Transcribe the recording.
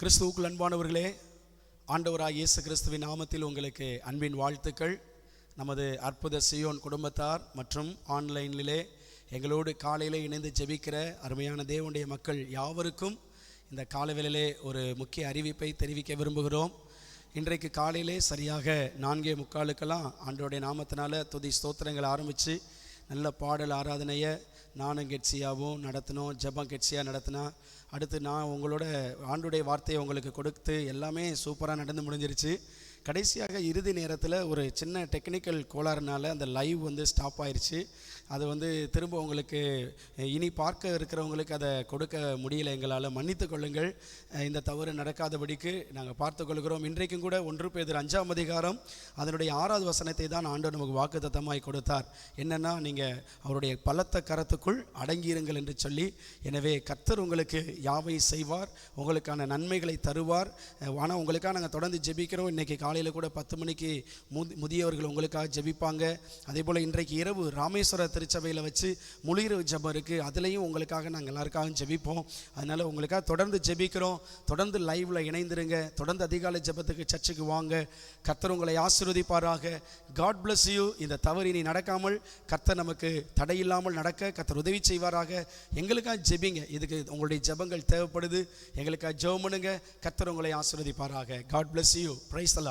கிறிஸ்துவுக்குள் அன்பானவர்களே ஆண்டவராக இயேசு கிறிஸ்துவின் நாமத்தில் உங்களுக்கு அன்பின் வாழ்த்துக்கள். நமது அற்புத சியோன் குடும்பத்தார் மற்றும் ஆன்லைனிலே எங்களோடு காலையில் இணைந்து ஜெபிக்கிற அருமையான தேவனுடைய மக்கள் யாவருக்கும் இந்த காலவேளையிலே ஒரு முக்கிய அறிவிப்பை தெரிவிக்க விரும்புகிறோம். இன்றைக்கு காலையிலே சரியாக நான்கே முக்காலுக்கெல்லாம் ஆண்டோடைய நாமத்தினால துதி ஸ்தோத்திரங்கள் ஆரம்பித்து நல்ல பாடல் ஆராதனையை நானும் கெட்சியாகவும் நடத்தினோம் ஜபம் கெட்சியாக நடத்தினா அடுத்து நான் உங்களோட ஆண்டுடைய வார்த்தையை உங்களுக்கு கொடுத்து எல்லாமே சூப்பராக நடந்து முடிஞ்சிருச்சு. கடைசியாக இறுதி நேரத்தில் ஒரு சின்ன டெக்னிக்கல் கோளாறுனால அந்த லைவ் வந்து ஸ்டாப் ஆயிடுச்சு அது வந்து திரும்ப உங்களுக்கு இனி பார்க்க இருக்கிறவங்களுக்கு அதை கொடுக்க முடியல எங்களால் மன்னித்து கொள்ளுங்கள். இந்த தவறு நடக்காதபடிக்கு நாங்கள் பார்த்து கொள்கிறோம். இன்றைக்கும் கூட ஒன்று பேர் அஞ்சாம் அதிகாரம் அதனுடைய ஆறாவது வசனத்தை தான் ஆண்டு நமக்கு வாக்குத்தத்தமாய் கொடுத்தார். என்னென்னா நீங்கள் அவருடைய பலத்த கரத்துக்குள் அடங்கியிருங்கள் என்று சொல்லி எனவே கர்த்தர் உங்களுக்கு யாவை செய்வார்? உங்களுக்கான நன்மைகளை தருவார். ஆனால் உங்களுக்காக நாங்கள் தொடர்ந்து ஜெபிக்கிறோம். இன்றைக்கி காலையில் கூட பத்து மணிக்கு முதி முதியவர்கள் உங்களுக்காக ஜெபிப்பாங்க. அதே போல் இன்றைக்கு இரவு ராமேஸ்வர திருச்சபையில் வச்சு முழுகிரவு ஜெபம் இருக்குது அதுலேயும் உங்களுக்காக நாங்கள் எல்லாருக்காகவும் ஜெபிப்போம். அதனால் உங்களுக்காக தொடர்ந்து ஜெபிக்கிறோம். தொடர்ந்து லைவில் இணைந்துருங்க. தொடர்ந்து அதிகாலை ஜெபத்துக்கு சர்ச்சுக்கு வாங்க. கர்த்தர் உங்களை ஆசிர்வதிப்பாராக. காட் பிளஸ் யூ இந்த தவறு இனி நடக்காமல் கர்த்தர் நமக்கு தடையில்லாமல் நடக்க கர்த்தர் உதவி செய்வாராக. எங்களுக்காக ஜெபிங்க. இதுக்கு உங்களுடைய ஜெபங்கள் தேவைப்படுது. எங்களுக்காக ஜெபம் பண்ணுங்க. கர்த்தர் உங்களை ஆசீர்வதிப்பாராக. God bless you praise the